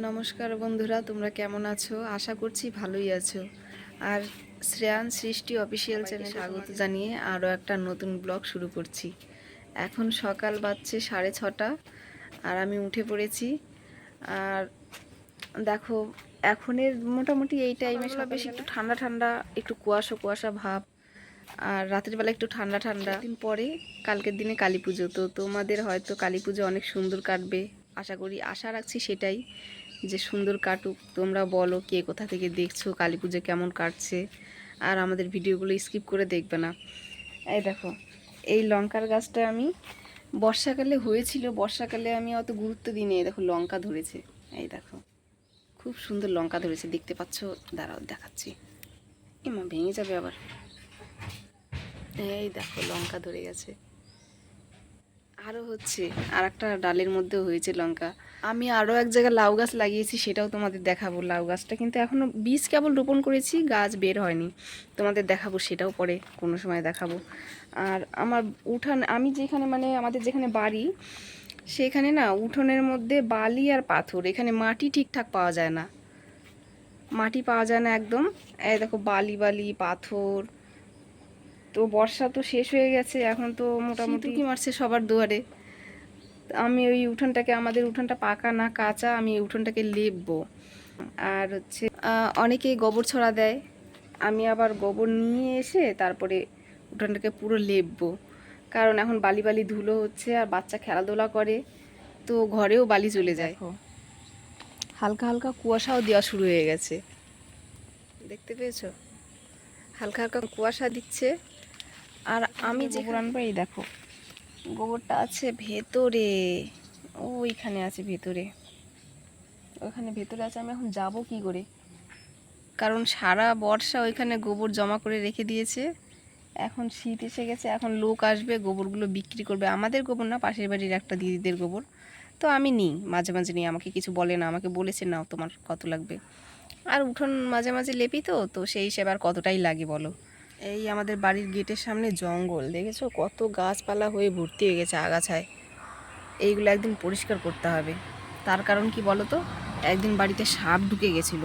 নমস্কার বন্ধুরা তোমরা কেমন আছো? আশা করছি ভালোই আছো। আর শ্রেয়ান সৃষ্টি অফিসিয়াল চ্যানেলে স্বাগত জানিয়ে আরও একটা নতুন ব্লগ শুরু করছি। এখন সকাল বাজছে সাড়ে ছটা আর আমি উঠে পড়েছি। আর দেখো এখনের মোটামুটি এই টাইমে সব বেশি একটু ঠান্ডা ঠান্ডা একটু কুয়াশা কুয়াশা ভাব আর রাতের বেলা একটু ঠান্ডা ঠান্ডা। দিন পরে কালকের দিনে কালী পুজো তো তোমাদের হয়তো কালী পুজো অনেক সুন্দর কাটবে আশা করি আশা রাখছি সেটাই। যে সুন্দর কাটুক, তোমরা বলো কে কোথা থেকে দেখছ, কালী পুজো কেমন কাটছে, আর আমাদের ভিডিওগুলো স্কিপ করে দেখবে না। এই দেখো, এই লঙ্কার গাছটা আমি, বর্ষাকালে হয়েছিল, বর্ষাকালে আমি অত গুরুত্ব দিইনি। এই দেখো, লঙ্কা ধরেছে। এই দেখো, খুব সুন্দর লঙ্কা ধরেছে, দেখতে পাচ্ছ? দাঁড়াও, দেখাচ্ছি। এমা ভেঙে যাবে আবার। এই দেখো, লঙ্কা ধরে গেছে। আরও হচ্ছে আর একটা ডালের মধ্যেও হয়েছে লঙ্কা। আমি আরও এক জায়গায় লাউ গাছ লাগিয়েছি, সেটাও তোমাদের দেখাবো লাউ গাছটা। কিন্তু এখনও বীজ কেবল রোপণ করেছি, গাছ বের হয়নি। তোমাদের দেখাবো, সেটাও পরে কোনো সময় দেখাবো। আর আমার উঠান, আমি যেখানে মানে আমাদের যেখানে বাড়ি, সেখানে না উঠোনের মধ্যে বালি আর পাথর, এখানে মাটি ঠিকঠাক পাওয়া যায় না। মাটি পাওয়া যায় না একদম। এই দেখো বালি বালি, পাথর তো বর্ষা তো শেষ হয়ে গেছে এখন তো মোটামুটি কি মারছে সবার দুয়ারে? আমি ওই উঠোনটাকে আমাদের উঠোনটা পাকা না কাঁচা আমি উঠোনটাকে লেপবো। আর হচ্ছে অনেকে গোবর ছড়া দেয় আমি আবার গোবর নিয়ে এসে তারপরে উঠোনটাকে পুরো লেপবো। কারণ এখন বালি বালি ধুলো হচ্ছে আর বাচ্চা খেলাধুলা করে তো ঘরেও বালি চলে যায়। হালকা হালকা কুয়াশাও দেওয়া শুরু হয়ে গেছে। দেখতে পেয়েছ? হালকা হালকা কুয়াশা দিচ্ছে। আর আমি যে আনব এই দেখো। গোবরটা আছে ভেতরে। ওইখানে আছে ভেতরে। ওইখানে ভেতরে আছে আমি এখন যাব কি করে? কারণ সারা বর্ষা ওইখানে গোবর জমা করে রেখে দিয়েছে। এখন শীত এসে গেছে এখন লোক আসবে গোবরগুলো বিক্রি করবে। আমাদের গোবর না পাশের বাড়ির একটা দিদিদের গোবর। তো আমি নিই মাঝে মাঝে নিই আমাকে কিছু বলে না আমাকে বলেছে নাও তোমার কত লাগবে? আর উঠোন মাঝে মাঝে লেপি তো তো সেই হিসেবে আর কতটাই লাগে বলো? এই আমাদের বাড়ির গেটের সামনে জঙ্গল দেখেছ? কত গাছপালা হয়ে ভর্তি হয়ে গেছে আগাছায়। এইগুলো একদিন পরিষ্কার করতে হবে। তার কারণ কি বলো তো একদিন বাড়িতে সাপ ঢুকে গেছিল।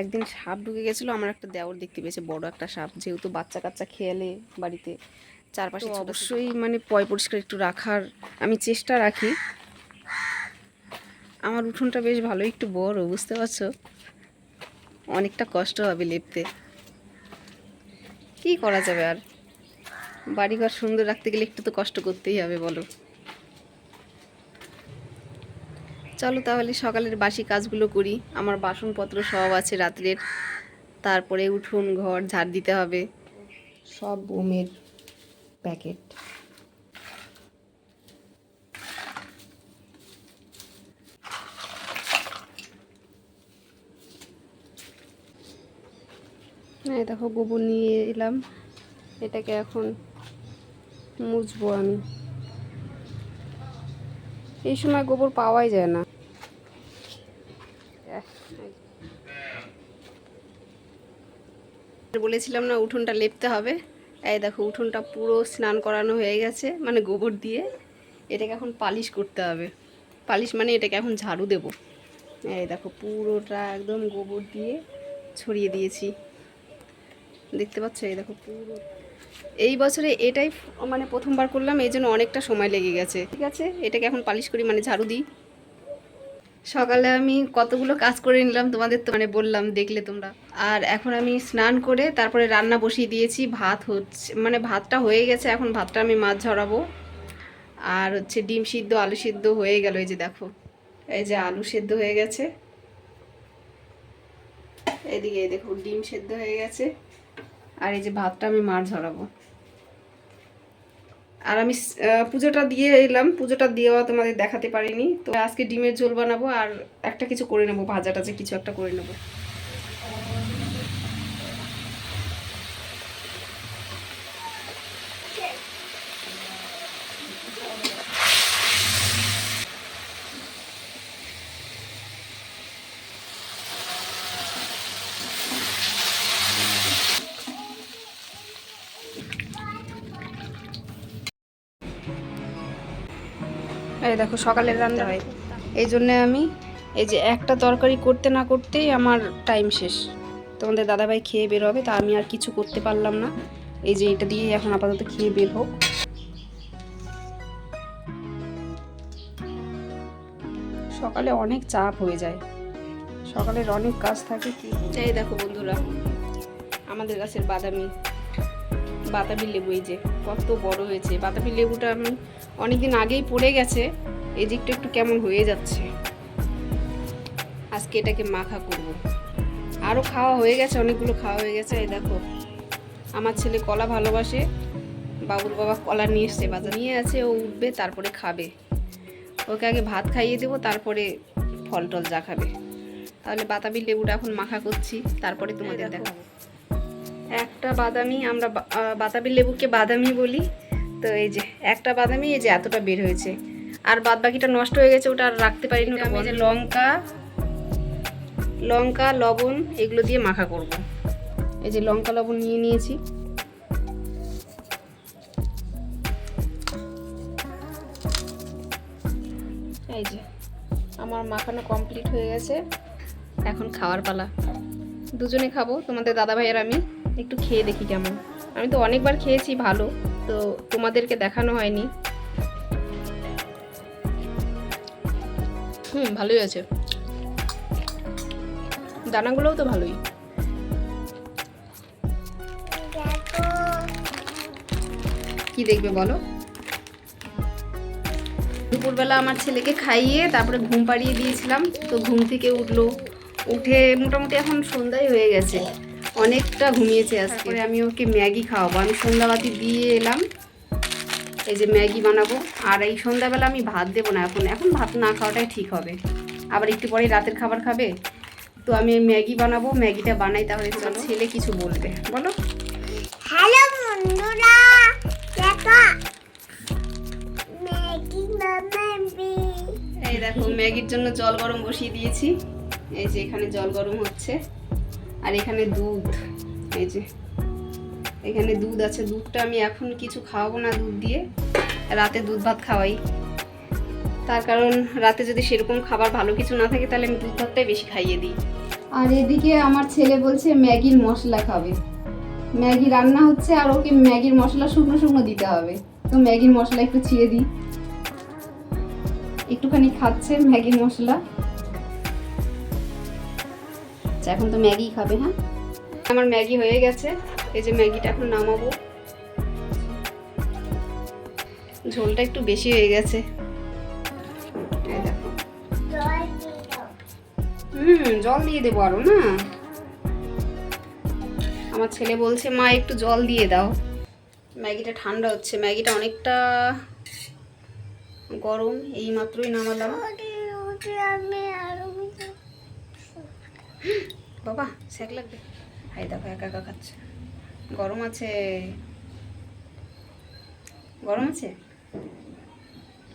একদিন সাপ ঢুকে গেছিল আমার একটা দেওর দেখতে পেয়েছে বড় একটা সাপ। যেহেতু বাচ্চা কাচ্চা খেয়ালে বাড়িতে চারপাশে অবশ্যই মানে পয় পরিষ্কার একটু রাখার আমি চেষ্টা রাখি। আমার উঠোনটা বেশ ভালো একটু বড় বুঝতে পারছ? অনেকটা কষ্ট হবে লেপতে। কি করা যাবে আর? বাড়িঘর সুন্দর রাখতে গেলে একটু তো কষ্ট করতেই হবে, বলো। চলো তাহলে সকালের বাসি কাজগুলো করি। আমার বাসনপত্র সব আছে রাত্রের। তারপরে উঠুন, ঘর, ঝাড় দিতে হবে। সব বোমের প্যাকেট। এই দেখো গোবর নিয়ে এলাম। এটাকে এখন মুছবো আমি। এই সময় গোবর পাওয়াই যায় না। বলেছিলাম না উঠোনটা লেপতে হবে। এই দেখো উঠোনটা পুরো স্নান করানো হয়ে গেছে মানে গোবর দিয়ে। এটাকে এখন পালিশ করতে হবে। পালিশ মানে এটাকে এখন ঝাড়ু দেব। এই দেখো পুরোটা একদম গোবর দিয়ে ছড়িয়ে দিয়েছি। দেখতে পাচ্ছ? এই দেখো পুরো। এই বছরে এটাই মানে প্রথমবার করলাম, এই জন্য অনেকটা সময় লেগে গেছে। ঠিক আছে? এটাকে এখন পালিশ করি মানে ঝাড়ু দিই। সকালে আমি কতগুলো কাজ করে নিলাম, তোমাদের তো মানে বললাম, দেখলে তোমরা। আর এখন আমি স্নান করে তারপরে রান্না বসিয়ে দিয়েছি, ভাত হচ্ছে মানে ভাতটা হয়ে গেছে, এখন ভাতটা আমি মাছ ঝরাবো। আর হচ্ছে ডিম সিদ্ধ, আলু সিদ্ধ হয়ে গেল, এই যে দেখো। এই যে আলু সেদ্ধ হয়ে গেছে। এদিকে দেখো, ডিম সেদ্ধ হয়ে গেছে। আর এই যে ভাতটা আমি মার ঝরাবো। আর আমি পুজোটা দিয়ে এলাম। পুজোটা দেওয়া তোমাদের দেখাতে পারিনি। তো আজকে ডিমের ঝোল বানাবো আর একটা কিছু করে নেব ভাজা টাজা কিছু একটা করে নেব। দেখো সকালের রান্না। হয় এই জন্যে আমি এই যে একটা তরকারি করতে না করতেই আমার টাইম শেষ। তোমাদের দাদাভাই খেয়ে বের হবে, তা আমি আর কিছু করতে পারলাম না। এই যে এটা দিয়েই এখন আপাতত খেয়ে বের হোক। সকালে অনেক চাপ হয়ে যায়। সকালের অনেক কাজ থাকে কি? এই দেখো বন্ধুরা, আমাদের গাছের বাদামি। বাতাবি লেবু এই যে কত বড় হয়েছে। বাতাবি লেবুটা আমি অনেকদিন আগেই পড়ে গেছে। এই দিকটা একটু কেমন হয়ে যাচ্ছে। আজকে এটাকে মাখা করব। আরও খাওয়া হয়ে গেছে অনেকগুলো খাওয়া হয়ে গেছে। এই দেখো আমার ছেলে কলা ভালোবাসে। বাবুর বাবা কলা নিয়ে এসছে বাজার নিয়ে আছে ও উঠবে তারপরে খাবে। ওকে আগে ভাত খাইয়ে দেবো তারপরে ফল টল যা খাবে। তাহলে বাতাবি লেবুটা এখন মাখা করছি তারপরে তোমাদের দেখাবো। একটা বাদামি আমরা বাতাবি লেবুকে বাদামি বলি। তো এই যে একটা বাদামি এই যে এতটা বের হয়েছে। আর বাদ বাকিটা নষ্ট হয়ে গেছে ওটা আর রাখতে পারিনি ওটা আমি যে লঙ্কা লঙ্কা লবণ এগুলো দিয়ে মাখা করব। এই যে লঙ্কা লবণ নিয়ে নিয়েছি। এই যে আমার মাখানো কমপ্লিট হয়ে গেছে। এখন খাওয়ার পালা। দুজনে খাব তোমাদের দাদা ভাইয়ের আমি। একটু খেয়ে দেখি কেমন। আমি তো অনেকবার খেয়েছি ভালো, তো তোমাদেরকে দেখানো হয়নি। হুম, ভালোই আছে দানাগুলোও তো ভালোই। কি দেখবে বলো? দুপুরবেলা আমার ছেলেকে খাইয়ে তারপরে ঘুম পাড়িয়ে দিয়েছিলাম, তো ঘুম থেকে উঠল। উঠে মোটামুটি এখন সন্ধ্যায় হয়ে গেছে। অনেকটা ঘুমিয়েছে আজকে। আমি ওকে ম্যাগি খাওয়াবো। আমি সন্ধ্যাবাতি দিয়ে এলাম। এই যে ম্যাগি বানাবো। আর এই সন্ধ্যাবেলা আমি ভাত দেবো না এখন। এখন ভাত না খাওয়াটাই ঠিক হবে। আবার একটু পরে রাতের খাবার খাবে। তো আমি ম্যাগি বানাবো। ম্যাগিটা বানাই তাহলে চলো। ছেলে কিছু বলবে। বলো। হ্যালো বন্ধুরা দেখো। ম্যাগি বানাবি। এই দেখো ম্যাগির জন্য জল গরম বসিয়ে দিয়েছি। এই যে এখানে জল গরম হচ্ছে। আর এখানে দুধ, এই যে। এখানে দুধ আছে, দুধটা আমি এখন কিছু খাওয়াবো না দুধ দিয়ে। রাতে দুধ ভাত খাওয়াই। তার কারণ রাতে যদি সেরকম খাবার ভালো কিছু না থাকে, তাহলে আমি দুধ ভাতটাই বেশি খাইয়ে দিই। আর এদিকে আমার ছেলে বলছে, ম্যাগির মশলা খাবে। ম্যাগি রান্না হচ্ছে আর ওকে ম্যাগির মশলা শুকনো শুকনো দিতে হবে। তো ম্যাগির মশলা একটু ছিঁড়ে দিই। একটুখানি খাচ্ছে ম্যাগির মশলা। আচ্ছা এখন তো ম্যাগি খাবে হ্যাঁ? আমার ম্যাগি হয়ে গেছে এই যে ম্যাগিটা এখন নামাবো। ঝোলটা একটু বেশি হয়ে গেছে। হুম জল দিয়ে দেবো আরও না? আমার ছেলে বলছে মা একটু জল দিয়ে দাও। ম্যাগিটা ঠান্ডা হচ্ছে ম্যাগিটা অনেকটা গরম এই মাত্রই নামালাম। বাবা স্যাক লাগবে। ভাই দেখো, একা একা খাচ্ছে। গরম আছে। গরম আছে?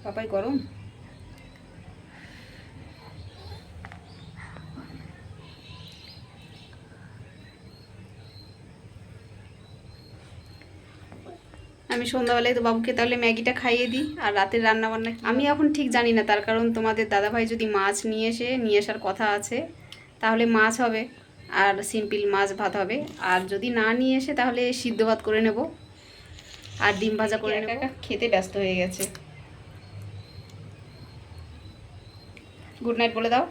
পাপাই গরম? আমি সন্ধ্যাবেলায় তো বাবুকে তাহলে ম্যাগিটা খাইয়ে দিই, আর রাতের রান্না বান্না আমি এখন ঠিক জানি না, তার কারণ তোমাদের দাদাভাই যদি মাছ নিয়ে এসে, নিয়ে আসার কথা আছে, তাহলে মাছ হবে। আর সিম্পল মাছ ভাত হবে। আর যদি না নিয়ে এসে তাহলে সিদ্ধ ভাত করে নেব। আর ডিম ভাজা করে নেব। খেতে ব্যস্ত হয়ে গেছে। গুড নাইট বলে দাও।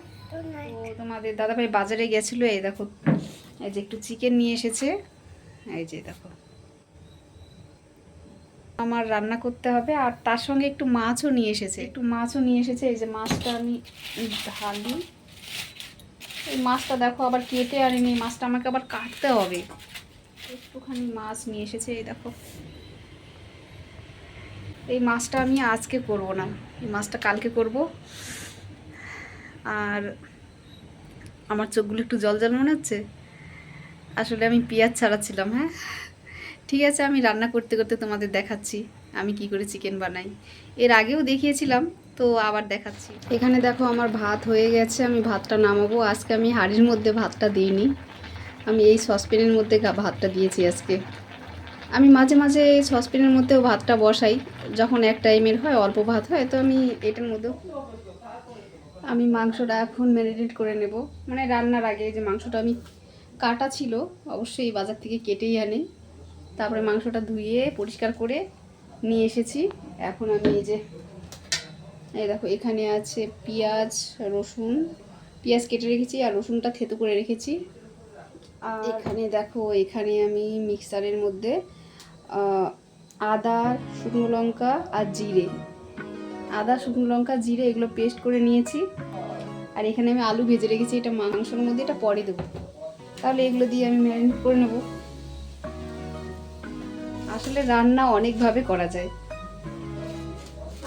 ও তোমাদের দাদাভাই বাজারে গেছিল এই দেখো। এই যে একটু চিকেন নিয়ে এসেছে। এই যে দেখো। আমার রান্না করতে হবে আর তার সঙ্গে একটু মাছও নিয়ে এসেছে। একটু মাছও নিয়ে এসেছে এই যে মাছটা আমি ঢালি এই মাছটা দেখো, আবার কেটে আনিনি মাছটা আমাকে আবার কাটতে হবে। একটুখানি মাছ নিয়ে এসেছে, এই দেখো। এই মাছটা আমি আজকে করব না, এই মাছটা কালকে করব। আর আমার চোখগুলো একটু জল জল মনে হচ্ছে? আসলে আমি পেঁয়াজ ছাড়াচ্ছিলাম হ্যাঁ? ঠিক আছে, আমি রান্না করতে করতে তোমাদের দেখাচ্ছি, আমি কি করে চিকেন বানাই। এর আগেও দেখিয়েছিলাম তো আবার দেখাচ্ছি। এখানে দেখো আমার ভাত হয়ে গেছে, আমি ভাতটা নামাবো। আজকে আমি হাঁড়ির মধ্যে ভাতটা দিইনি। আমি এই সসপ্যানের মধ্যে ভাতটা দিয়েছি আজকে। আমি মাঝে মাঝে এই সসপ্যানের মধ্যেও ভাতটা বসাই, যখন এক টাইমের হয়, অল্প ভাত হয়, তো আমি এটার মধ্যেও আমি মাংসটা এখন ম্যারিনেট করে নেব। মানে রান্নার আগে যে মাংসটা আমি কাটা ছিল, অবশ্যই বাজার থেকে কেটেই আনি। তারপরে মাংসটা ধুয়ে, পরিষ্কার করে নিয়ে এসেছি। এখন আমি এই যে এই দেখো, এখানে আছে পেঁয়াজ, রসুন। পেঁয়াজ কেটে রেখেছি আর রসুনটা থেতু করে রেখেছি। আর এখানে দেখো, এখানে আমি মিক্সারের মধ্যে আদা, শুকনো লঙ্কা আর জিরে। আদা, শুকনো লঙ্কা, জিরে এগুলো পেস্ট করে নিয়েছি। আর এখানে আমি আলু ভেজে রেখেছি, এটা মাংসের মধ্যে, এটা পরে দেবো। তাহলে এগুলো দিয়ে আমি ম্যারিনেট করে নেব। আসলে রান্না অনেকভাবে করা যায়।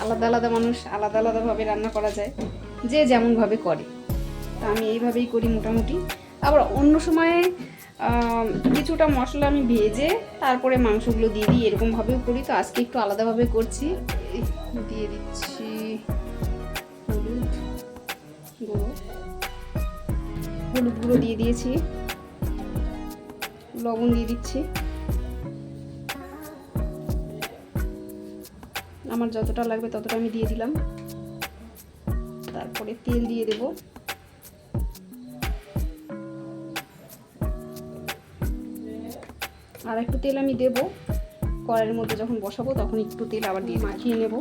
আলাদা আলাদা মানুষ আলাদা আলাদাভাবে রান্না করা যায়, যে যেমনভাবে করে। তা আমি এইভাবেই করি মোটামুটি। আবার অন্য সময়ে কিছুটা মশলা আমি ভেজে তারপরে মাংসগুলো দিয়ে দিই, এরকমভাবেও করি। তো আজকে একটু আলাদাভাবে করছি। দিয়ে দিচ্ছি হলুদ গুঁড়ো। হলুদ গুঁড়ো দিয়ে দিয়েছি। লবণ দিয়ে দিচ্ছি। আমার যতটা লাগবে ততটা আমি দিয়ে দিলাম। তারপরে তেল দিয়ে দেব। আর একটু তেল আমি দেব। কড়াইয়ের মধ্যে যখন বসাবো তখন একটু তেল আবার দিয়ে মাখিয়ে নেব।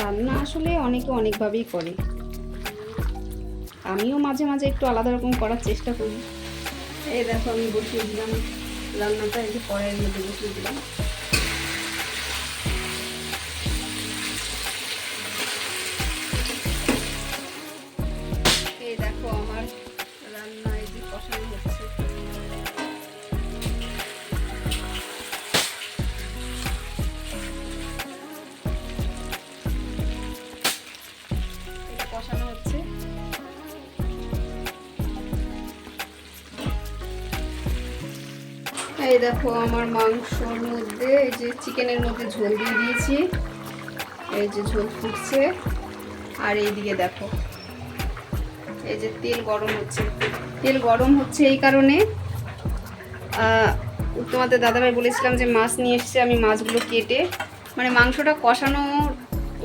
রান্না আসলে অনেকে অনেকভাবেই করে। আমিও মাঝে মাঝে একটু আলাদা রকম করার চেষ্টা করি। এই দেখো আমি বসিয়ে দিলাম রান্নাটা এই যে কড়াইয়ের মধ্যে বসিয়ে দিলাম। এই দেখো আমার মাংসর মধ্যে এই যে চিকেনের মধ্যে ঝোল দিয়ে দিয়েছি। এই যে ঝোল ফুটছে। আর এইদিকে দেখো, এই যে তেল গরম হচ্ছে। তেল গরম হচ্ছে এই কারণে তোমাদের দাদাভাই বলেছিলাম যে মাছ নিয়ে এসেছে, আমি মাছগুলো কেটে মানে মাংসটা কষানো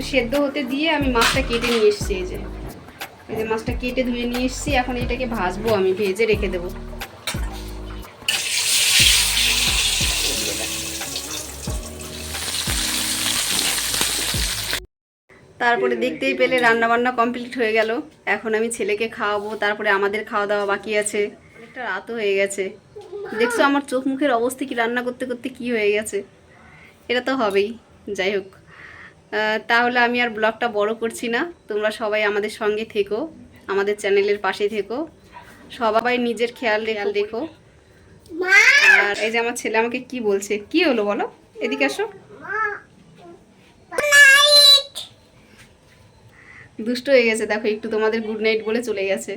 সেদ্ধ হতে দিয়ে আমি মাছটা কেটে নিয়ে এসেছি এই যে। এই যে মাছটা কেটে ধুয়ে নিয়ে এসেছি, এখন এটাকে ভাজবো আমি, ভেজে রেখে দেবো। তারপরে দেখতেই পেলে রান্না বান্না কমপ্লিট হয়ে গেল। এখন আমি ছেলেকে খাওয়াবো তারপরে আমাদের খাওয়া দাওয়া বাকি আছে। অনেকটা রাতও হয়ে গেছে। দেখছ আমার চোখ মুখের অবস্থা কি রান্না করতে করতে কি হয়ে গেছে? এটা তো হবেই যাই হোক। তাহলে আমি আর ব্লগটা বড় করছি না। তোমরা সবাই আমাদের সঙ্গে থেকো আমাদের চ্যানেলের পাশে থেকো। সবাই নিজের খেয়াল রেখাল দেখো। আর এই যে আমার ছেলে আমাকে কি বলছে? কি হলো বলো? এদিকে আসো। দুষ্ট হয়ে গেছে, দেখো, একটু তোমাদের গুড নাইট বলে চলে গেছে।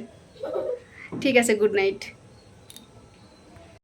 ঠিক আছে গুড নাইট